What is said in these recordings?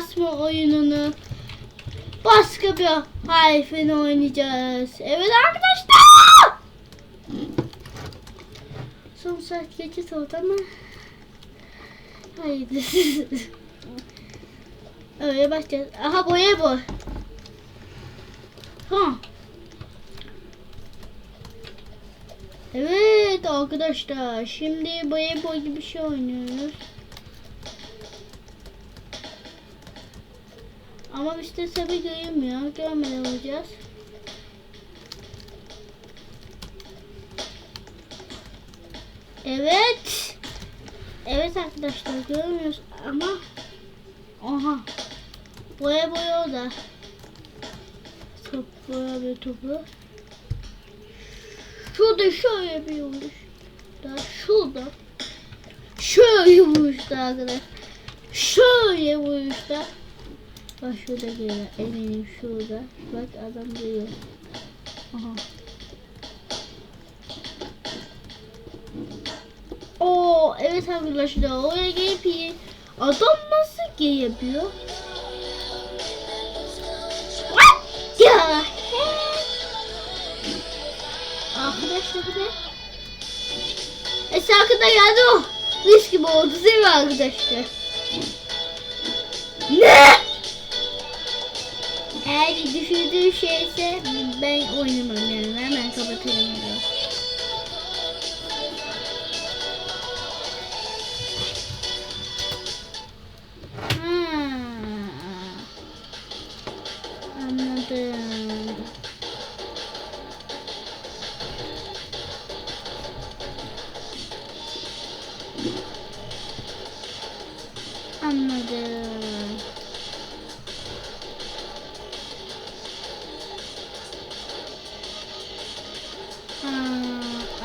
basma oyununu başka bir harfini oynayacağız. Evet arkadaşlar. Son saat geçit oldu ama hayırlısı. Öyle başlayacağız. Aha boya bu. Ha. Evet arkadaşlar şimdi boya boy gibi bir şey oynuyoruz. Ama işte tabi görünmüyor. Görmeden olacağız. Evet. Evet arkadaşlar görmüyoruz ama Aha. Boya boya o da. Top boya ve topu. Şurada şöyle yapıyormuş. Daha şurada. Şöyle vuruştu arkadaşlar. Şöyle vuruştu. Bak şurada geliyor. Eminim şurada. Bak adam geliyor. Aha. Oo evet arkadaşlar oraya gelip iyi. Adam nasıl gay yapıyor? Ya. Arkadaşlar bu ne? Eski arkada geldi o. Risk gibi oldu değil mi arkadaşlar? Eğer düşündüğü şeyse ben oynamam yani. Hemen kapatırım.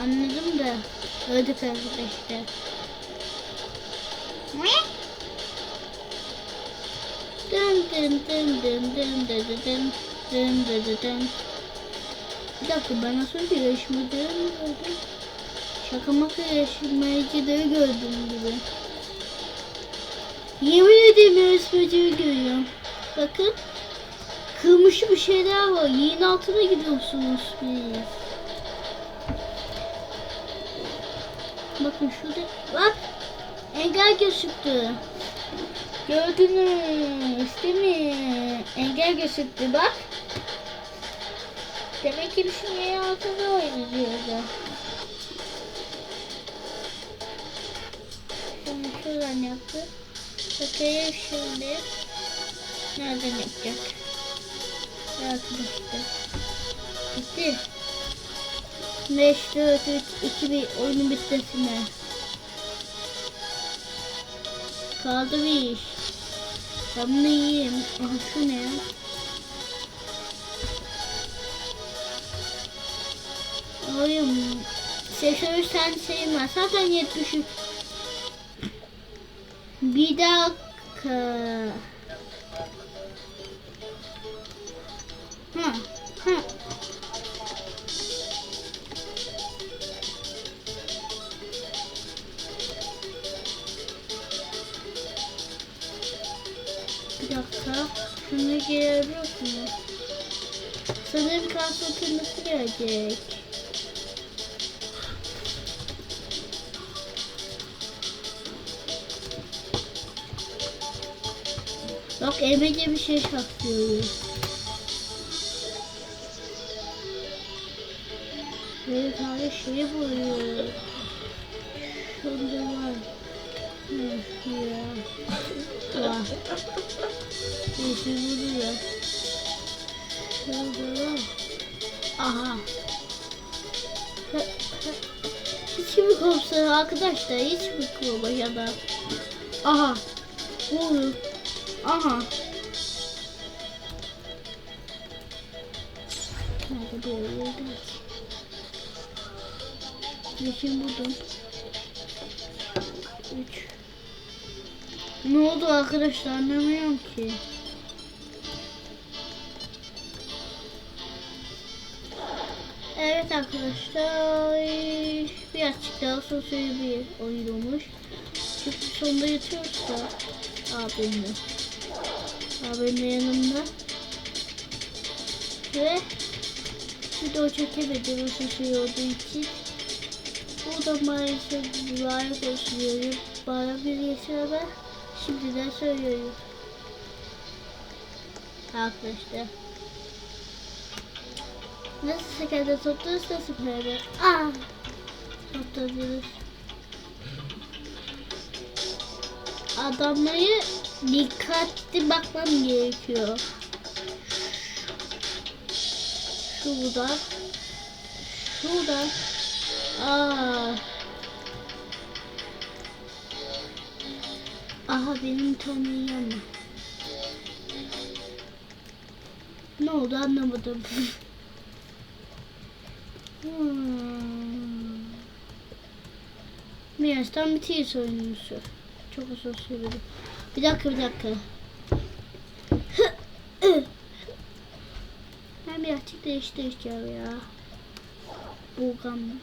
Anladım da öldük arkadaşlar. Ne? Dın dın dın dın dın dın dın dın dın dın. Bir dakika ben nasıl bir yarışmacıları mı gördüm? Şaka maka yarışmacıları gördüm gibi. Yemin ederim yarışmacıları görüyorum. Bakın. Kırmışı bir şeyler var. Yiyin altına gidiyorsunuz biz. Bakın şurada. Bak. Engel gözüktü. Gördünüz değil mi? Engel gözüktü bak. Demek ki bizim yerin altında oynayacağız. Şimdi şuradan yaptı. Bakayım şimdi. Nereden yapacak? Arkadaşlar. Bitti. 5, 4, 3, 2, 1 oyunun bitmesine. Kaldı bir iş. Ben bunu yiyeyim. Aha şu ne? Oyun. 83 tane sayım var. Zaten 73. Bir dakika. Hı. Hı. Dakika. Şunu girebiliyor musunuz? Sanırım kalsın tırnası gelecek. Bak Emre'ce bir şey saklıyoruz. Bir tane şey buluyor. Şurada var. Aha. Hiç mi kopsa arkadaşlar? Hiç mi kopsa ya da? Aha. Vurun. Aha. Nerede yedik? Yeşil buldum. Ne oldu arkadaşlar anlamıyorum ki. Evet arkadaşlar birazcık daha sosyal bir oyun olmuş. Çünkü sonunda yatıyorsa abimle. Abim de yanımda. Ve video çekemedi bu sesi olduğu için. Bu da maalesef olsun diyorum. Bana bir yaşama şimdiden söylüyorum. Arkadaşlar. Nasıl sekerde tuttuğunuz nasıl böyle? Aa! Tuttuğunuz. Adamları dikkatli bakmam gerekiyor. Şurada. Şurada. Aa. Aha benim tanıyan mı? Ne oldu anlamadım. hmm. Mias'tan bitiyor oyuncusu. Çok uzun sürdü. Bir dakika bir dakika. ben birazcık değiştireceğim ya. Bulgam mı?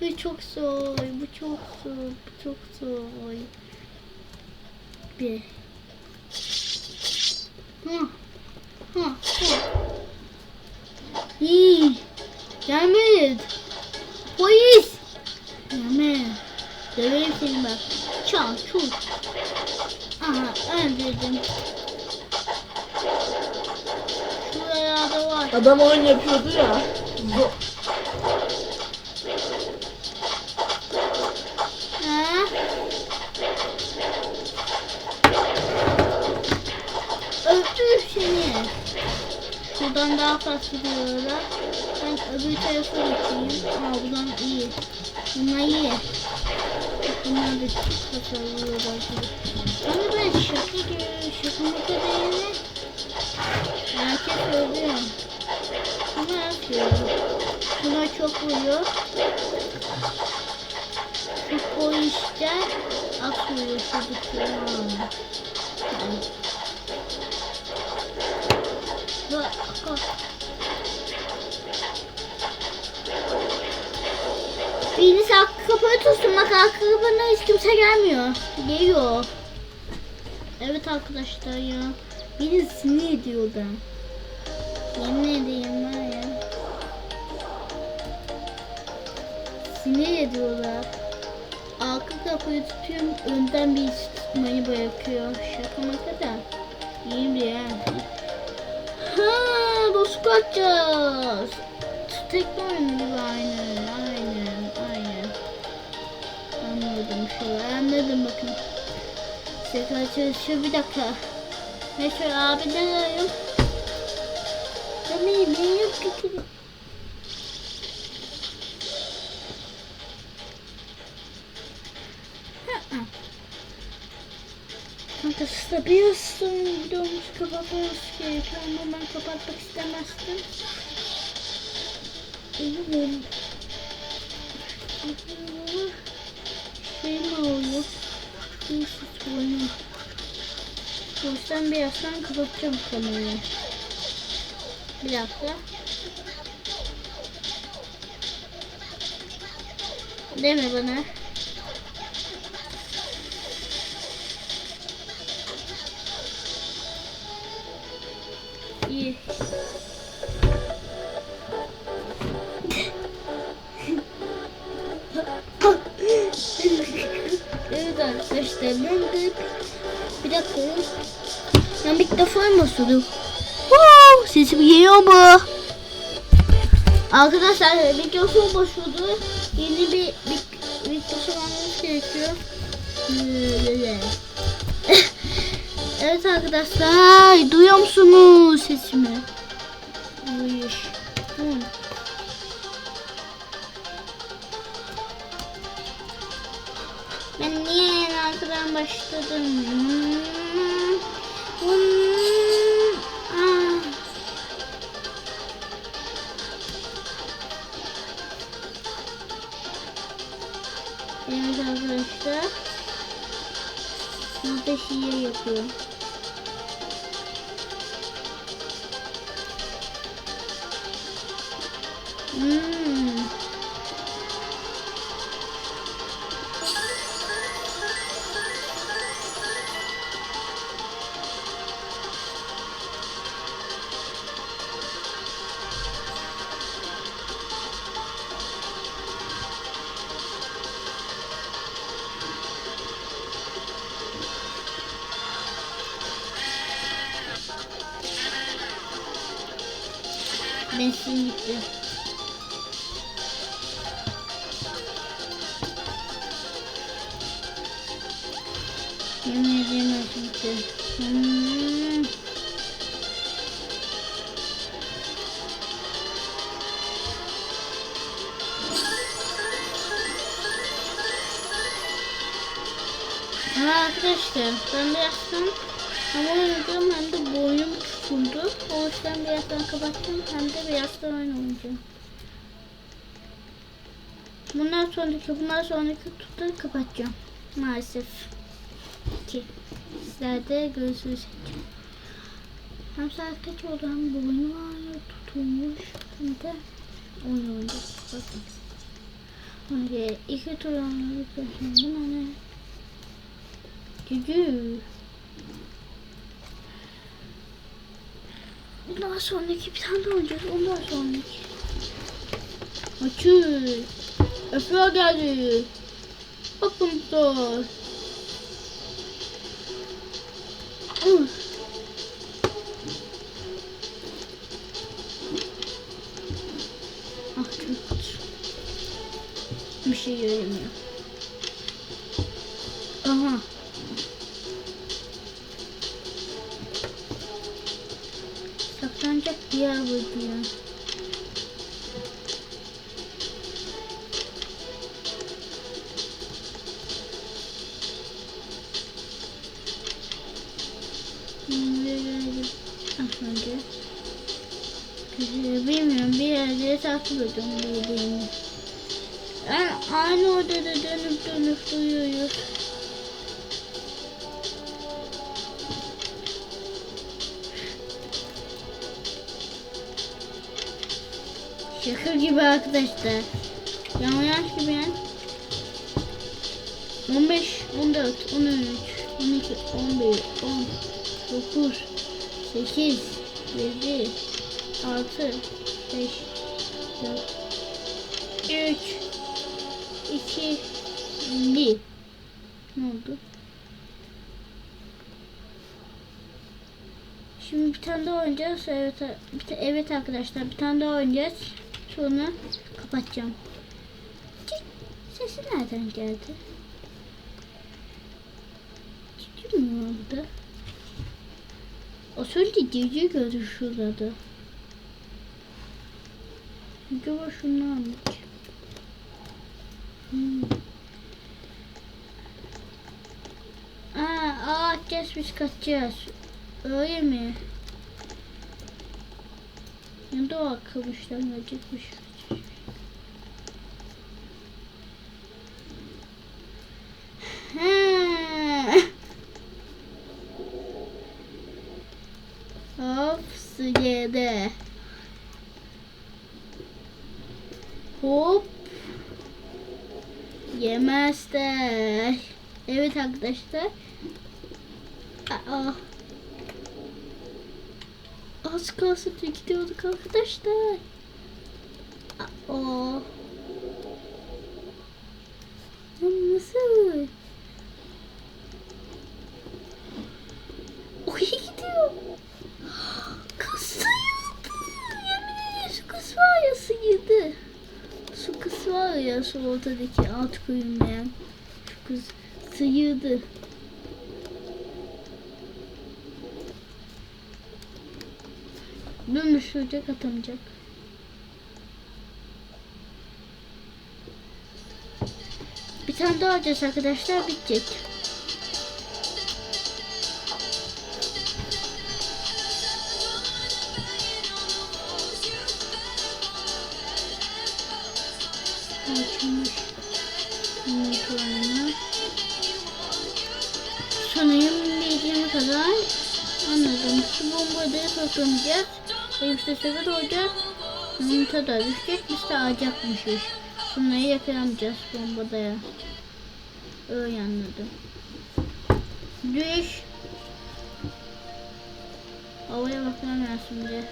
Bu çok zor, bu çok zor, bu çok zor. Bir. Hı. Hı. Hı. İyi. Gelmeyin. Polis. Gelmeyin. Döverim seni bak. Çal, çul. Aha, öldürdüm. Şuraya da var. Adam oyun yapıyordu ya. Bu- Şuradan daha fazla diyorlar. Ben öbür tarafa geçeyim. Aa buradan iyi. Bunlar iyi. Bunlar da hasarlıyorlar şimdi. Ama ben şaka gibi şaka maka değil. Herkes öldürüyor. Ama yapıyorum. Buna çok vuruyor. Şu polisler atmıyor çocukları. Bak, Biriniz arka kapıyı tutsun. Bak arka kapına hiç kimse gelmiyor. Geliyor. Evet arkadaşlar ya. Beni sinir ediyor da. Yemin edeyim var ya. Sinir ediyorlar. Arka kapıyı tutuyorum, önden bir tutmayı bırakıyor. Şaka maka da. İyi bir yer. Ha, bozuk atacağız. Tekne oyunu gibi aynen, aynen, aynen. Anladım şu anladım bakın. Tekrar çalışıyor bir dakika. Şöyle abi ne arıyorum? Yemeği ne yok? Sıkabiliyorsun. Videomuzu kapatmamız gerekiyor ama ben kapatmak istemezdim. Üzülürüm. Şey mi oluyor? Neyse oyunu. O yüzden birazdan kapatacağım kamerayı. Bir dakika. Deme bana. Ben de bir dakika. Ben mikrofon basıyordum. Woo! Sesim geliyor mu? Arkadaşlar mikrofon basıyordu. Yeni bir mik- mikrofon almamız gerekiyor. evet arkadaşlar duyuyor musunuz sesimi? Duyuyor. Ben niye arkadan başladım? Ah. Evet arkadaşlar. Burada şiir yapıyorum. Bensin gitti. Yemin gitti. Hmm. Ha arkadaşlar ben birazdan hava oynayacağım hem de boynum tutuldu. O yüzden birazdan kapattım hem de birazdan oyun oynayacağım. Bundan sonraki bundan sonraki tutları kapatacağım. Maalesef. Ki sizler de görürsünüz. Hem saat kaç oldu hem boynum ağrıyor tutulmuş hem de oyun oynayacağız. Bakın. Önce iki tur oynadık. Şimdi hani Cücü. Ondan sonraki bir tane daha oynayacağız. Ondan sonraki. Açıl. Efe geldi. Bakın da. Uf. Ah çok kötü. Bir şey göremiyorum. Aha. Ee, Bilmiyorum bir yerde ediyorum bildiğimi. Yani aynı odada dönüp dönüp duyuyoruz. Şaka gibi arkadaşlar. Yanlış gibi yani. 15, 14, 13, 12, 11, 10, 9, 8, 7, 6, 5, 4, 3, 2, 1. Ne oldu? Şimdi bir tane daha oynayacağız. Evet, evet arkadaşlar bir tane daha oynayacağız. Sonra kapatacağım. Cik, sesi nereden geldi? Cici mi oldu? O söyledi cici gördü şurada. Acaba almış. Hmm. Aa, atacağız biz kaçacağız. Öyle mi? Ya da o akılmışlar acıkmış. Hop suyede. Hop. Yemezler. Evet arkadaşlar. Aa. Az kalsın gidiyorduk arkadaşlar. Ya nasıl? O iyi gidiyor. Kız sayıldı. Yemin ederim şu kız var ya sıyırdı. Şu kız var ya şu ortadaki alt koyulmayan. Şu kız sıyırdı. Dönüşecek atamayacak. Bir tane daha alacağız arkadaşlar bitecek. Açılmış. Sanırım bildiğim kadar anladım. Şu bombayı da toplamayacağız. Sesleri de olacak. Monita da düşecek. Biz de alacakmışız. Bunları yakalamayacağız bombada ya. Öyle anladım. Düş. Havaya bakmam lazım diye.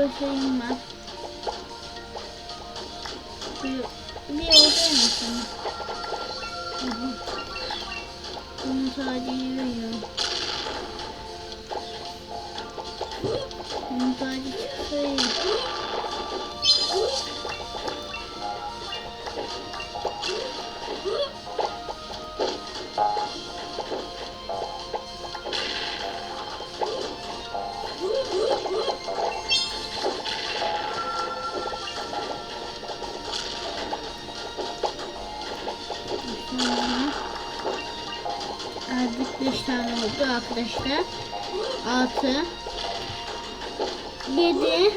böyle şeyim var. Bir, bir odaya mısın? Bunu sadece yürüyorum. Bunu sadece çıkıyor. Artık 5 tane oldu arkadaşlar. 6 7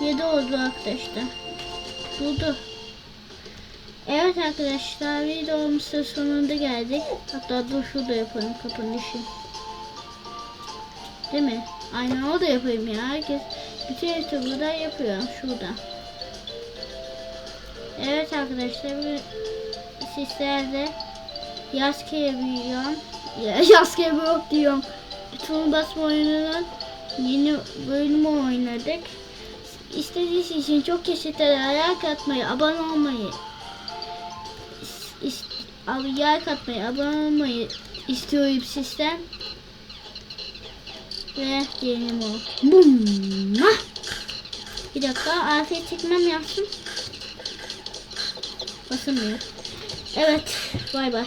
7 oldu arkadaşlar. Buldu. Evet arkadaşlar videomuzun sonunda geldik. Hatta dur şurada yapalım kapanışı. Değil mi? Aynen o da yapayım ya. Herkes bütün YouTuber'da yapıyor şurada. Evet arkadaşlar bu sizlerde Yaskeye büyüyorum. Ya, Yaskeye yok diyorum. Bütün basma oyununun yeni bölümü oynadık. İstediğiniz için çok teşekkürler. Like atmayı, abone olmayı, is, is, abi like atmayı, abone olmayı istiyorum sizden. Ve diyelim o. Bum. Mah. Bir dakika afiyet çekmem yapsın. Basılmıyor. Evet. Bay bay.